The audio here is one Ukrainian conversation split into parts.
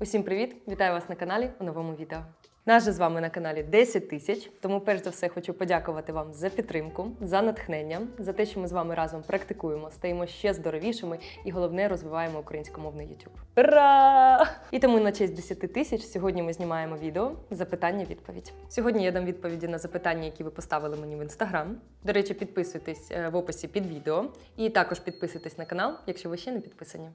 Усім привіт! Вітаю вас на каналі у новому відео. Нас же з вами на каналі 10 тисяч, тому перш за все хочу подякувати вам за підтримку, за натхнення, за те, що ми з вами разом практикуємо, стаємо ще здоровішими і головне розвиваємо українськомовний YouTube. Ура! І тому на честь 10 тисяч сьогодні ми знімаємо відео запитання-відповідь. Сьогодні я дам відповіді на запитання, які ви поставили мені в інстаграм. До речі, підписуйтесь е, в описі під відео і також підписуйтесь на канал, якщо ви ще не підписані.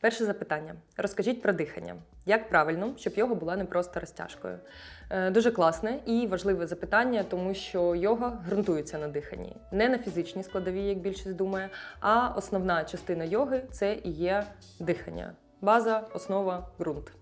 Перше запитання. Розкажіть про дихання. Як правильно, щоб йога була не просто розтяжкою? Е, Дуже класне і важливе запитання, тому що йога ґрунтується на диханні, не на фізичній складовій, як більшість думає, а основна частина йоги це і є дихання. База, основа, ґрунт.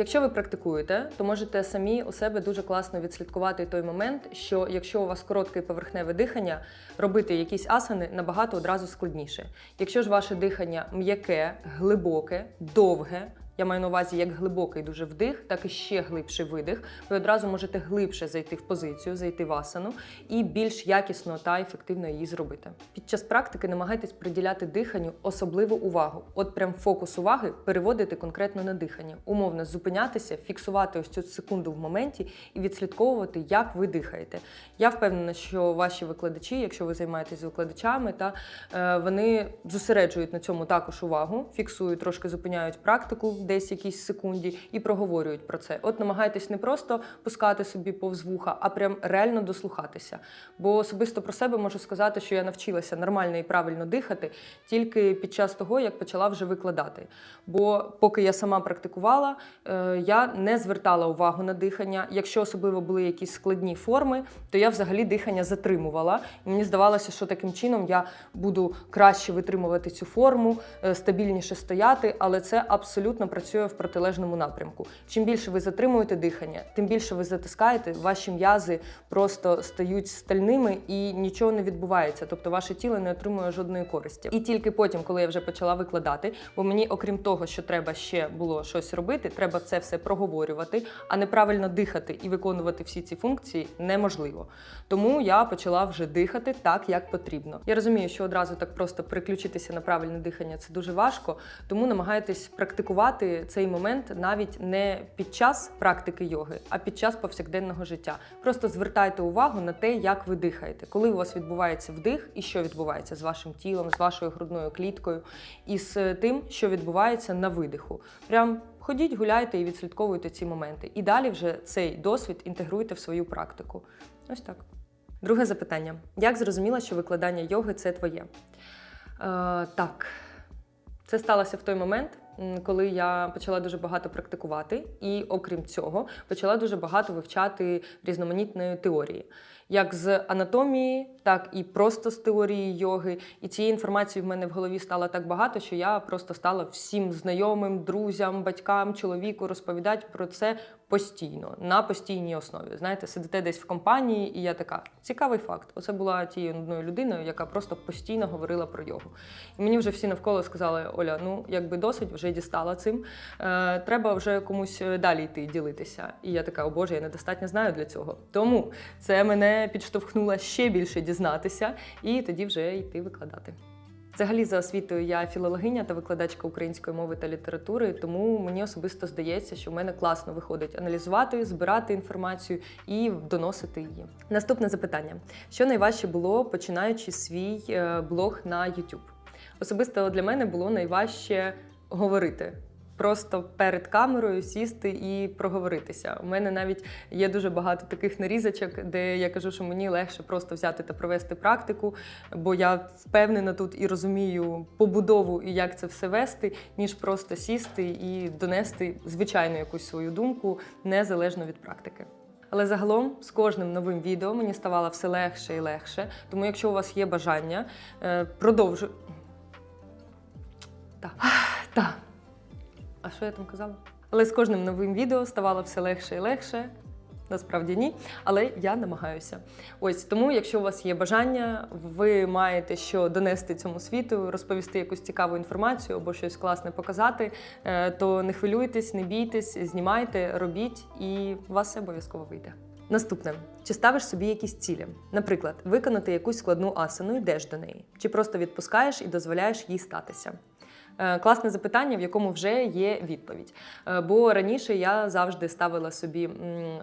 Якщо ви практикуєте, то можете самі у себе дуже класно відслідкувати той момент, що якщо у вас коротке поверхневе дихання, робити якісь асани набагато одразу складніше. Якщо ж ваше дихання м'яке, глибоке, довге. Я маю на увазі як глибокий дуже вдих, так і ще глибший видих. Ви одразу можете глибше зайти в позицію, зайти в асану і більш якісно та ефективно її зробити. Під час практики намагайтесь приділяти диханню особливу увагу. От прям фокус уваги переводити конкретно на дихання, умовно зупинятися, фіксувати ось цю секунду в моменті і відслідковувати, як ви дихаєте. Я впевнена, що ваші викладачі, якщо ви займаєтесь викладачами, та е, вони зосереджують на цьому також увагу, фіксують, трошки зупиняють практику десь якісь секунді і проговорюють про це. От намагайтесь не просто пускати собі повз вуха, а прям реально дослухатися. Бо особисто про себе можу сказати, що я навчилася нормально і правильно дихати тільки під час того, як почала вже викладати. Бо поки я сама практикувала, е, я не звертала увагу на дихання. Якщо особливо були якісь складні форми, то я взагалі дихання затримувала. І мені здавалося, що таким чином я буду краще витримувати цю форму, е, стабільніше стояти, але це абсолютно працює в протилежному напрямку. Чим більше ви затримуєте дихання, тим більше ви затискаєте, ваші м'язи просто стають стальними і нічого не відбувається. Тобто ваше тіло не отримує жодної користі. І тільки потім, коли я вже почала викладати, бо мені, окрім того, що треба ще було щось робити, треба це все проговорювати, а неправильно дихати і виконувати всі ці функції неможливо. Тому я почала вже дихати так, як потрібно. Я розумію, що одразу так просто переключитися на правильне дихання це дуже важко, тому намагайтесь практикувати цей момент навіть не під час практики йоги, а під час повсякденного життя. Просто звертайте увагу на те, як ви дихаєте, коли у вас відбувається вдих і що відбувається з вашим тілом, з вашою грудною кліткою, і з тим, що відбувається на видиху. Прям ходіть, гуляйте і відслідковуйте ці моменти. І далі вже цей досвід інтегруйте в свою практику. Ось так. Друге запитання: як зрозуміла, що викладання йоги це твоє? Е, так, це сталося в той момент, коли я почала дуже багато практикувати, і окрім цього, почала дуже багато вивчати різноманітної теорії. Як з анатомії, так і просто з теорії йоги. І цієї інформації в мене в голові стало так багато, що я просто стала всім знайомим, друзям, батькам, чоловіку розповідати про це постійно, на постійній основі. Знаєте, сидите десь в компанії, і я така цікавий факт. Оце була тією одною людиною, яка просто постійно говорила про йогу. І мені вже всі навколо сказали: Оля, ну якби досить, вже дістала цим. Е, треба вже комусь далі йти ділитися. І я така, о Боже, я недостатньо знаю для цього. Тому це мене підштовхнуло ще більше дізнатися, і тоді вже йти викладати. Взагалі, за освітою я філологиня та викладачка української мови та літератури, тому мені особисто здається, що в мене класно виходить аналізувати, збирати інформацію і доносити її. Наступне запитання: що найважче було починаючи свій е, блог на YouTube? Особисто для мене було найважче говорити. Просто перед камерою сісти і проговоритися. У мене навіть є дуже багато таких нарізочок, де я кажу, що мені легше просто взяти та провести практику, бо я впевнена тут і розумію побудову і як це все вести, ніж просто сісти і донести звичайну якусь свою думку незалежно від практики. Але загалом з кожним новим відео мені ставало все легше і легше. Тому, якщо у вас є бажання, е, продовжуй. Так. Так. А що я там казала? Але з кожним новим відео ставало все легше і легше. Насправді ні, але я намагаюся. Ось тому, якщо у вас є бажання, ви маєте що донести цьому світу, розповісти якусь цікаву інформацію або щось класне показати, е, то не хвилюйтесь, не бійтесь, знімайте, робіть, і у вас все обов'язково вийде. Наступне, чи ставиш собі якісь цілі? Наприклад, виконати якусь складну асану, йдеш до неї, чи просто відпускаєш і дозволяєш їй статися? Е, Класне запитання, в якому вже є відповідь. Е, Бо раніше я завжди ставила собі,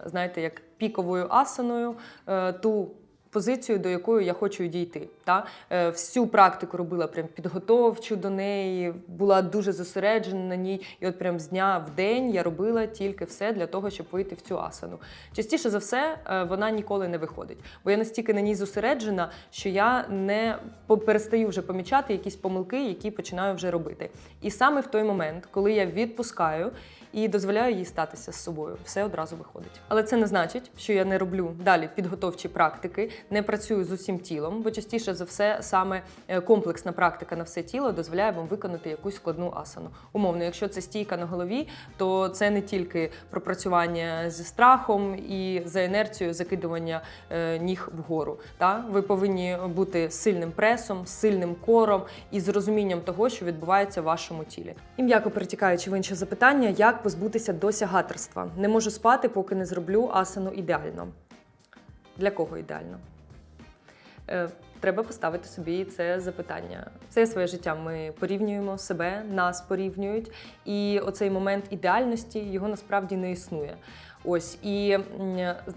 знаєте, як піковою асаною е, ту позицію, до якої я хочу дійти. Та? Е, Всю практику робила прям підготовчу до неї, була дуже зосереджена на ній. І от прям з дня в день я робила тільки все для того, щоб вийти в цю асану. Частіше за все, е, вона ніколи не виходить. Бо я настільки на ній зосереджена, що я не перестаю вже помічати якісь помилки, які починаю вже робити. І саме в той момент, коли я відпускаю і дозволяю їй статися з собою, все одразу виходить. Але це не значить, що я не роблю далі підготовчі практики, не працюю з усім тілом, бо частіше за все саме е, комплексна практика на все тіло дозволяє вам виконати якусь складну асану. Умовно, якщо це стійка на голові, то це не тільки пропрацювання зі страхом і за інерцією закидування е, ніг вгору. Та? Ви повинні бути сильним пресом, сильним кором і з розумінням того, що відбувається в вашому тілі. І м'яко перетікаючи в інше запитання, як позбутися досягаторства? Не можу спати, поки не зроблю асану ідеально. Для кого ідеально? Е, Треба поставити собі це запитання. Це своє життя. Ми порівнюємо себе, нас порівнюють, і оцей момент ідеальності його насправді не існує. Ось і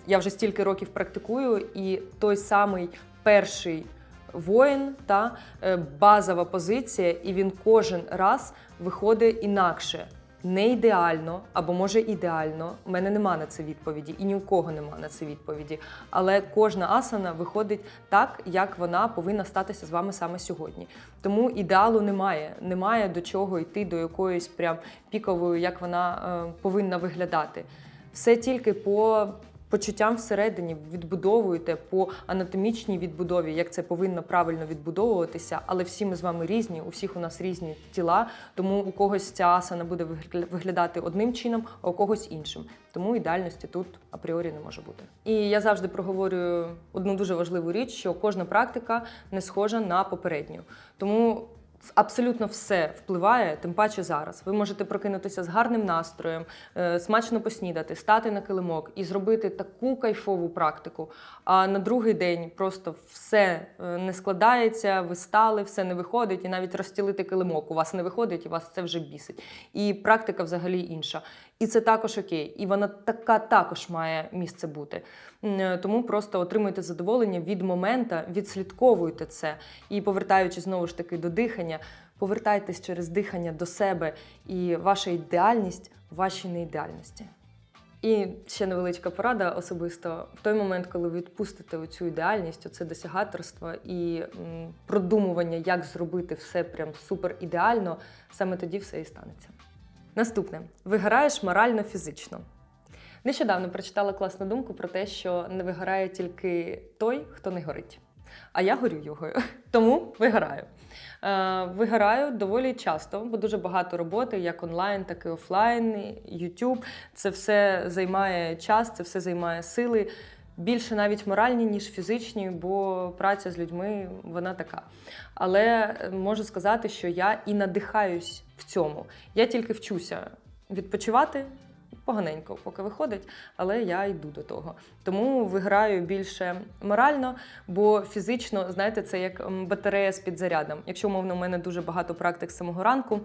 я вже стільки років практикую, і той самий перший воїн та е, базова позиція, і він кожен раз виходить інакше. Не ідеально, або може ідеально. У мене нема на це відповіді, і ні у кого нема на це відповіді. Але кожна асана виходить так, як вона повинна статися з вами саме сьогодні. Тому ідеалу немає. Немає до чого йти, до якоїсь прям пікової, як вона е, повинна виглядати. Все тільки по почуттям всередині відбудовуєте по анатомічній відбудові, як це повинно правильно відбудовуватися. Але всі ми з вами різні, у всіх у нас різні тіла, тому у когось ця асана буде вигля- виглядати одним чином, а у когось іншим. Тому ідеальності тут апріорі не може бути. І я завжди проговорюю одну дуже важливу річ, що кожна практика не схожа на попередню. Тому Абсолютно все впливає, тим паче зараз. Ви можете прокинутися з гарним настроєм, е, смачно поснідати, стати на килимок і зробити таку кайфову практику. А на другий день просто все е, не складається, ви стали, все не виходить, і навіть розстілити килимок у вас не виходить, і вас це вже бісить. І практика взагалі інша. І це також окей. І вона така також має місце бути. Е, Тому просто отримуйте задоволення від момента, відслідковуйте це. І повертаючись знову ж таки до дихання, повертайтесь через дихання до себе і ваша ідеальність вашій неідеальності. І ще невеличка порада особисто в той момент, коли ви відпустите оцю ідеальність, оце досягаторство і продумування, як зробити все прям супер ідеально, саме тоді все і станеться. Наступне вигораєш морально-фізично. Нещодавно прочитала класну думку про те, що не вигорає тільки той, хто не горить. А я горю йогою, тому вигораю. Е, вигораю доволі часто, бо дуже багато роботи, як онлайн, так і офлайн, YouTube. Це все займає час, це все займає сили. Більше навіть моральні, ніж фізичні, бо праця з людьми вона така. Але е, можу сказати, що я і надихаюсь в цьому. Я тільки вчуся відпочивати поганенько, поки виходить, але я йду до того. Тому виграю більше морально, бо фізично, знаєте, це як батарея з підзарядом. Якщо, умовно, у мене дуже багато практик з самого ранку.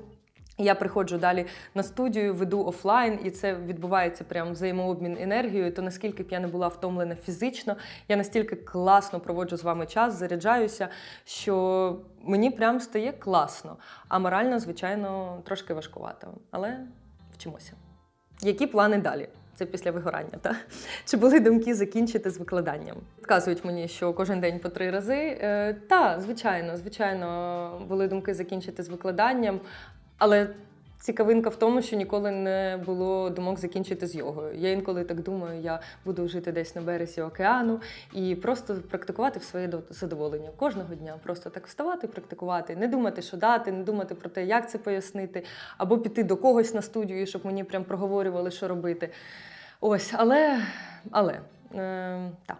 Я приходжу далі на студію, веду офлайн, і це відбувається прям взаємообмін енергією. То наскільки б я не була втомлена фізично, я настільки класно проводжу з вами час, заряджаюся, що мені прям стає класно. А морально, звичайно, трошки важкувато. Але вчимося. Які плани далі? Це після вигорання, та чи були думки закінчити з викладанням? Підказують мені, що кожен день по три рази. Е, та, звичайно, звичайно, були думки закінчити з викладанням, але цікавинка в тому, що ніколи не було думок закінчити з йогою. Я інколи так думаю, я буду жити десь на березі океану і просто практикувати в своє до- задоволення кожного дня. Просто так вставати, практикувати, не думати, що дати, не думати про те, як це пояснити, або піти до когось на студію, щоб мені прям проговорювали, що робити. Ось, але, але е, так.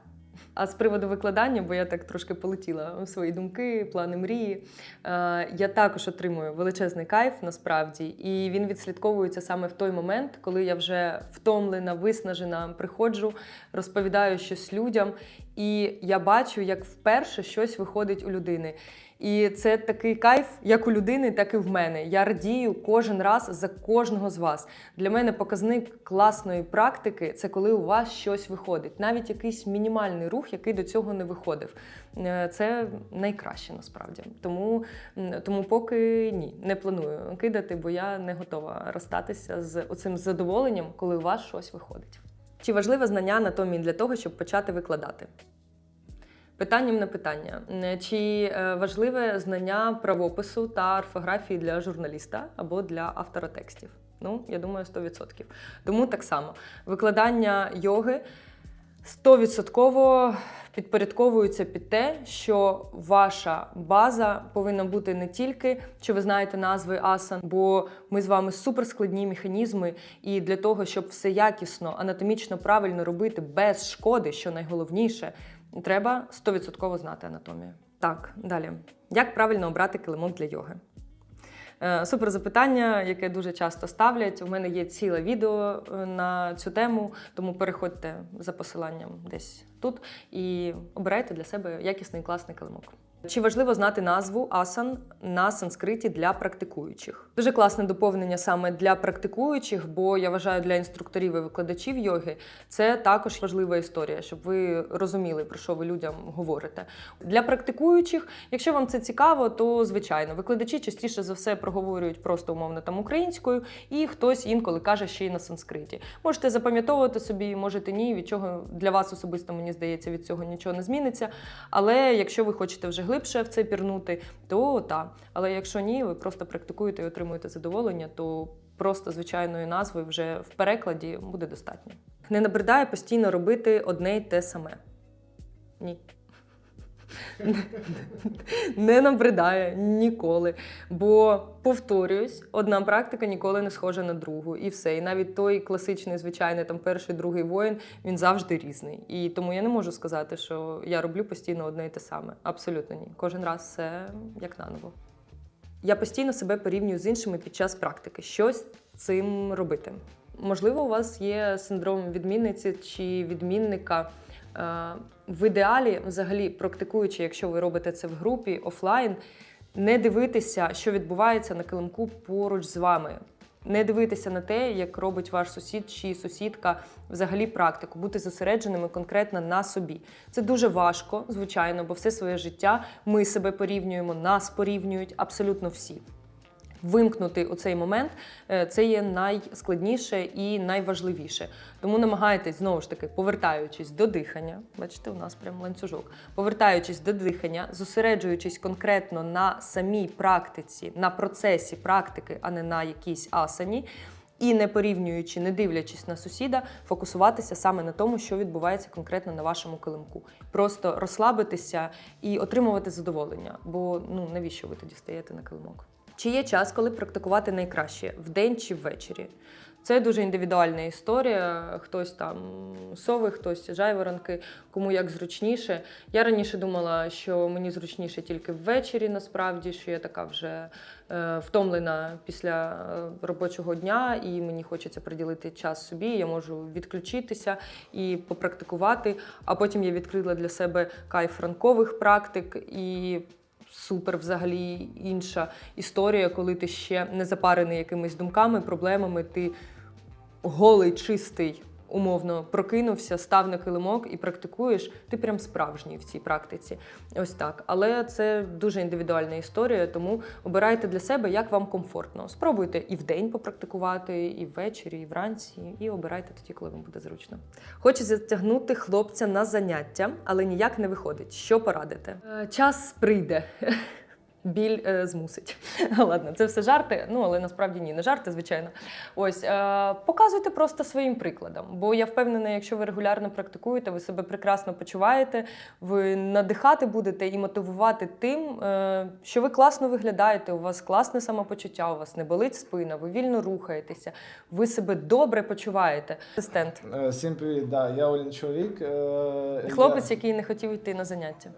А з приводу викладання, бо я так трошки полетіла в свої думки, плани мрії. е, Я також отримую величезний кайф насправді, і він відслідковується саме в той момент, коли я вже втомлена, виснажена, приходжу, розповідаю щось людям, і я бачу, як вперше щось виходить у людини. І це такий кайф, як у людини, так і в мене. Я радію кожен раз за кожного з вас. Для мене показник класної практики це коли у вас щось виходить, навіть якийсь мінімальний рух, який до цього не виходив. Е, Це найкраще насправді. Тому, тому поки ні, не планую кидати, бо я не готова розстатися з оцим задоволенням, коли у вас щось виходить. Чи важливе знання анатомії для того, щоб почати викладати? Питанням на питання: Е, чи е, важливе знання правопису та орфографії для журналіста або для автора текстів? Ну, я думаю, 100%. Тому так само викладання йоги 100% підпорядковується під те, що ваша база повинна бути не тільки, що ви знаєте назви асан, бо ми з вами суперскладні механізми, і для того, щоб все якісно, анатомічно правильно робити без шкоди, що найголовніше, треба 100% знати анатомію. Так, далі. Як правильно обрати килимок для йоги? Е, Супер запитання, яке дуже часто ставлять. У мене є ціле відео е, на цю тему, тому переходьте за посиланням десь тут і обирайте для себе якісний класний килимок. Чи важливо знати назву асан на санскриті для практикуючих? Дуже класне доповнення саме для практикуючих, бо я вважаю для інструкторів і викладачів йоги це також важлива історія, щоб ви розуміли, про що ви людям говорите. Для практикуючих, якщо вам це цікаво, то звичайно, викладачі частіше за все проговорюють просто умовно там українською, і хтось інколи каже ще й на санскриті. Можете запам'ятовувати собі, можете ні, від чого для вас особисто мені здається, від цього нічого не зміниться. Але якщо ви хочете вже глибше в це пірнути, то та. Але якщо ні, ви просто практикуєте і отримуєте задоволення, то просто звичайної назви вже в перекладі буде достатньо. Не набридає постійно робити одне й те саме. Ні. Не набридає ніколи. Бо, повторююсь, одна практика ніколи не схожа на другу. І все. І навіть той класичний, звичайний там перший, другий воїн, він завжди різний. І тому я не можу сказати, що я роблю постійно одне і те саме. Абсолютно ні. Кожен раз все як наново. Я постійно себе порівнюю з іншими під час практики. Щось цим робити. Можливо, у вас є синдром відмінниці чи відмінника. Е, В ідеалі, взагалі, практикуючи, якщо ви робите це в групі офлайн, не дивитися, що відбувається на килимку поруч з вами. Не дивитися на те, як робить ваш сусід чи сусідка взагалі практику, бути зосередженими конкретно на собі. Це дуже важко, звичайно, бо все своє життя ми себе порівнюємо, нас порівнюють абсолютно всі. Вимкнути у цей момент е, це є найскладніше і найважливіше. Тому намагайтесь знову ж таки, повертаючись до дихання, бачите, у нас прям ланцюжок, повертаючись до дихання, зосереджуючись конкретно на самій практиці, на процесі практики, а не на якійсь асані. І не порівнюючи, не дивлячись на сусіда, фокусуватися саме на тому, що відбувається конкретно на вашому килимку. Просто розслабитися і отримувати задоволення. Бо ну навіщо ви тоді стаєте на килимок? Чи є час, коли практикувати найкраще вдень чи ввечері? Це дуже індивідуальна історія. Хтось там сови, хтось жайворонки, кому як зручніше. Я раніше думала, що мені зручніше тільки ввечері, насправді, що я така вже е, втомлена після е, робочого дня, і мені хочеться приділити час собі. Я можу відключитися і попрактикувати. А потім я відкрила для себе кайф ранкових практик і. Супер, взагалі інша історія, коли ти ще не запарений якимись думками, проблемами, ти голий, чистий, умовно прокинувся, став на килимок і практикуєш, ти прям справжній в цій практиці. Ось так. Але це дуже індивідуальна історія, тому обирайте для себе, як вам комфортно. Спробуйте і вдень попрактикувати, і ввечері, і вранці, і обирайте тоді, коли вам буде зручно. Хочу затягнути хлопця на заняття, але ніяк не виходить. Що порадити? Е, Час прийде. Біль е, змусить. Ладно, це все жарти. Ну але насправді ні, не жарти, звичайно. Ось е, показуйте просто своїм прикладом. Бо я впевнена, якщо ви регулярно практикуєте, ви себе прекрасно почуваєте, ви надихати будете і мотивувати тим, е, що ви класно виглядаєте, у вас класне самопочуття, у вас не болить спина, ви вільно рухаєтеся, ви себе добре почуваєте. Асистент. Е, Всім привіт, да, я Олін чоловік. е, Хлопець, я- який не хотів йти на заняття.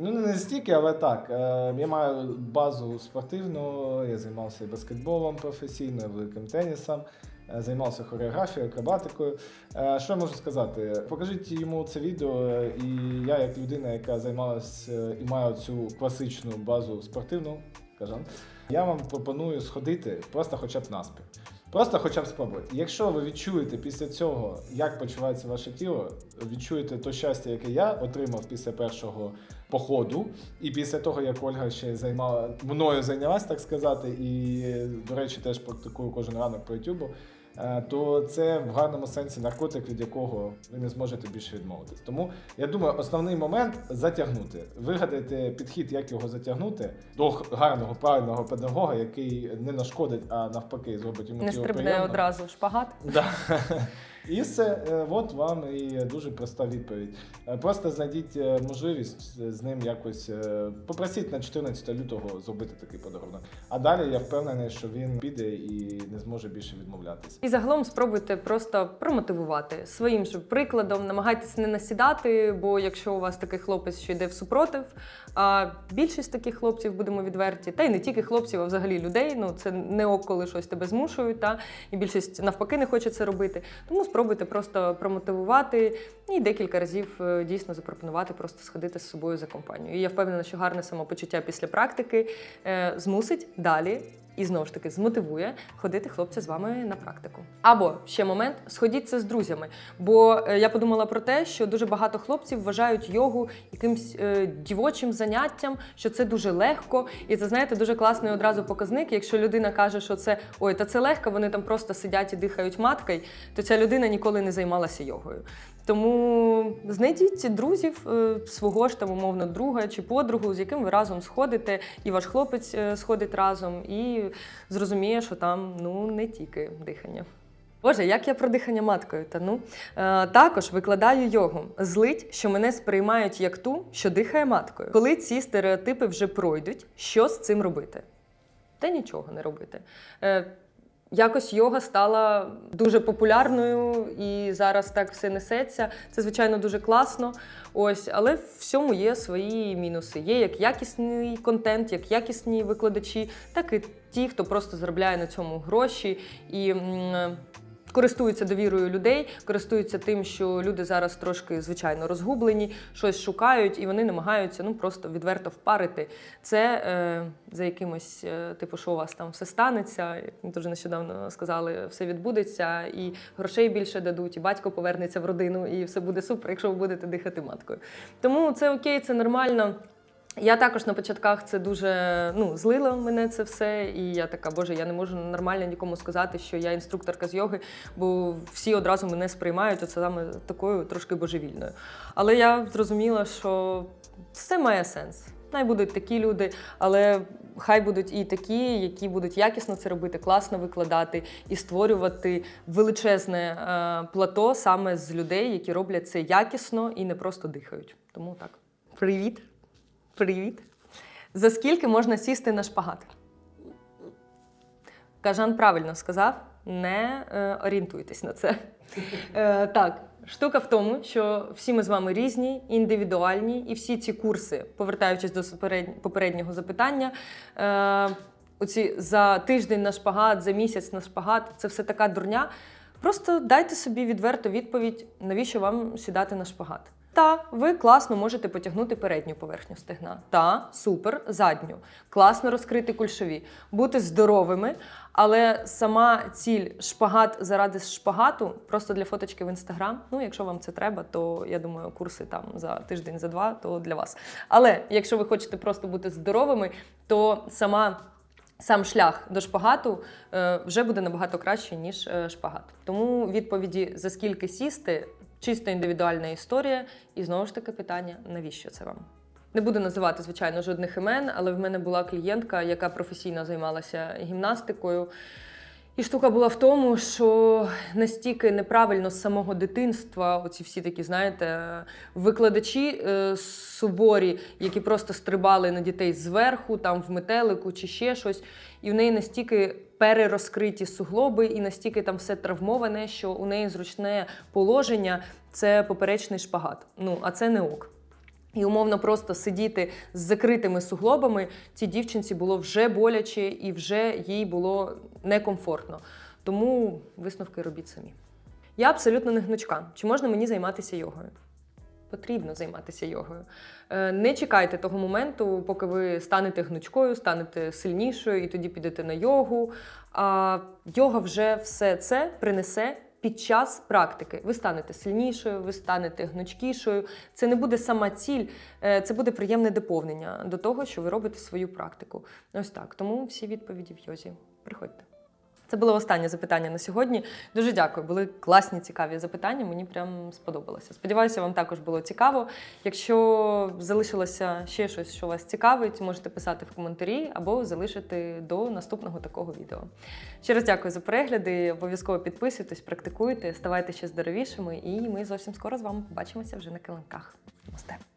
Ну, не настільки, але так. Е, Я маю базу спортивну, я займався баскетболом професійно, великим тенісом, е, займався хореографією, акробатикою. Е, Що я можу сказати? Покажіть йому це відео, і я, як людина, яка займалася і маю цю класичну базу спортивну, кажан, я вам пропоную сходити просто хоча б наспів. Просто хоча б спробуйте. Якщо ви відчуєте після цього, як почувається ваше тіло, відчуєте то щастя, яке я отримав після першого походу, і після того, як Ольга ще займала мною зайнялась, так сказати, і, до речі, теж практикую кожен ранок по е, то це в гарному сенсі наркотик, від якого ви не зможете більше відмовитись. Тому я думаю, основний момент затягнути. Вигадайте підхід, як його затягнути до гарного, правильного педагога, який не нашкодить, а навпаки, зробить йому Не стрибне одразу шпагат. Да. І все, Е, от вам і дуже проста відповідь. Е, Просто знайдіть е, можливість з ним якось попросіть на 14 лютого зробити такий подарунок. А далі я впевнений, що він піде і не зможе більше відмовлятися. І загалом спробуйте просто промотивувати своїм же прикладом, намагайтесь не насідати, бо якщо у вас такий хлопець, що йде в супротив, а більшість таких хлопців будемо відверті, та й не тільки хлопців, а взагалі людей. Ну це не ок, коли щось тебе змушують, та і більшість навпаки не хоче це робити. Тому спробуйте просто промотивувати і декілька разів е, дійсно запропонувати просто сходити з собою за компанію. І я впевнена, що гарне самопочуття після практики е, змусить далі і знову ж таки змотивує ходити хлопця з вами на практику. Або ще момент, сходіть це з друзями. Бо е, я подумала про те, що дуже багато хлопців вважають йогу якимсь е, дівочим заняттям, що це дуже легко. І це знаєте, дуже класний одразу показник. Якщо людина каже, що це ой, та це легко, вони там просто сидять і дихають маткою, то ця людина ніколи не займалася йогою. Тому знайдіть друзів е, свого ж там умовно друга чи подругу, з яким ви разом сходите, і ваш хлопець е, сходить разом, і зрозуміє, що там ну не тільки дихання. Боже, як я про дихання маткою? Та ну е, також викладаю йогу. Злить, що мене сприймають як ту, що дихає маткою. Коли ці стереотипи вже пройдуть, що з цим робити? Та нічого не робити. Е, Якось йога стала дуже популярною і зараз так все несеться. Це звичайно дуже класно. Ось, але в всьому є свої мінуси. Є як якісний контент, як якісні викладачі, так і ті, хто просто заробляє на цьому гроші і. Користуються довірою людей, користуються тим, що люди зараз трошки звичайно розгублені, щось шукають, і вони намагаються ну просто відверто впарити це е, за якимось, е, типу, що у вас там все станеться. Як ми дуже нещодавно сказали, все відбудеться, і грошей більше дадуть, і батько повернеться в родину, і все буде супер, якщо ви будете дихати маткою. Тому це окей, це нормально. Я також на початках це дуже ну, злило мене це все. І я така, боже, я не можу нормально нікому сказати, що я інструкторка з йоги, бо всі одразу мене сприймають оце саме такою трошки божевільною. Але я зрозуміла, що все має сенс. Най будуть такі люди, але хай будуть і такі, які будуть якісно це робити, класно викладати і створювати величезне е, плато саме з людей, які роблять це якісно і не просто дихають. Тому так. Привіт. Привіт. За скільки можна сісти на шпагат? Кажан правильно сказав, не е, орієнтуйтесь на це. Е, так, штука в тому, що всі ми з вами різні, індивідуальні, і всі ці курси, повертаючись до попереднього запитання, е, оці за тиждень на шпагат, за місяць на шпагат це все така дурня. Просто дайте собі відверту відповідь, навіщо вам сідати на шпагат. Та ви класно можете потягнути передню поверхню стегна. Та супер, задню. Класно розкрити кульшові, бути здоровими. Але сама ціль шпагат заради шпагату просто для фоточки в інстаграм. Ну, якщо вам це треба, то я думаю, курси там за тиждень, за два, то для вас. Але якщо ви хочете просто бути здоровими, то сама. Сам шлях до шпагату е, вже буде набагато краще, ніж е, шпагат. Тому відповіді за скільки сісти чисто індивідуальна історія, і знову ж таки питання: навіщо це вам? Не буду називати, звичайно, жодних імен, але в мене була клієнтка, яка професійно займалася гімнастикою. І штука була в тому, що настільки неправильно з самого дитинства, оці всі такі, знаєте, викладачі е, суворі, які просто стрибали на дітей зверху, там в метелику чи ще щось, і в неї настільки перерозкриті суглоби, і настільки там все травмоване, що у неї зручне положення це поперечний шпагат. Ну, а це не ок. І умовно просто сидіти з закритими суглобами цій дівчинці було вже боляче і вже їй було некомфортно. Тому висновки робіть самі. Я абсолютно не гнучка. Чи можна мені займатися йогою? Потрібно займатися йогою. Е, Не чекайте того моменту, поки ви станете гнучкою, станете сильнішою і тоді підете на йогу. А йога вже все це принесе під час практики. Ви станете сильнішою, ви станете гнучкішою. Це не буде сама ціль, е, це буде приємне доповнення до того, що ви робите свою практику. Ось так. Тому всі відповіді в йозі. Приходьте. Це було останнє запитання на сьогодні. Дуже дякую. Були класні, цікаві запитання. Мені прям сподобалося. Сподіваюся, вам також було цікаво. Якщо залишилося ще щось, що вас цікавить, можете писати в коментарі або залишити до наступного такого відео. Ще раз дякую за перегляди. Обов'язково підписуйтесь, практикуйте, ставайте ще здоровішими, і ми зовсім скоро з вами побачимося вже на килимках. Намасте.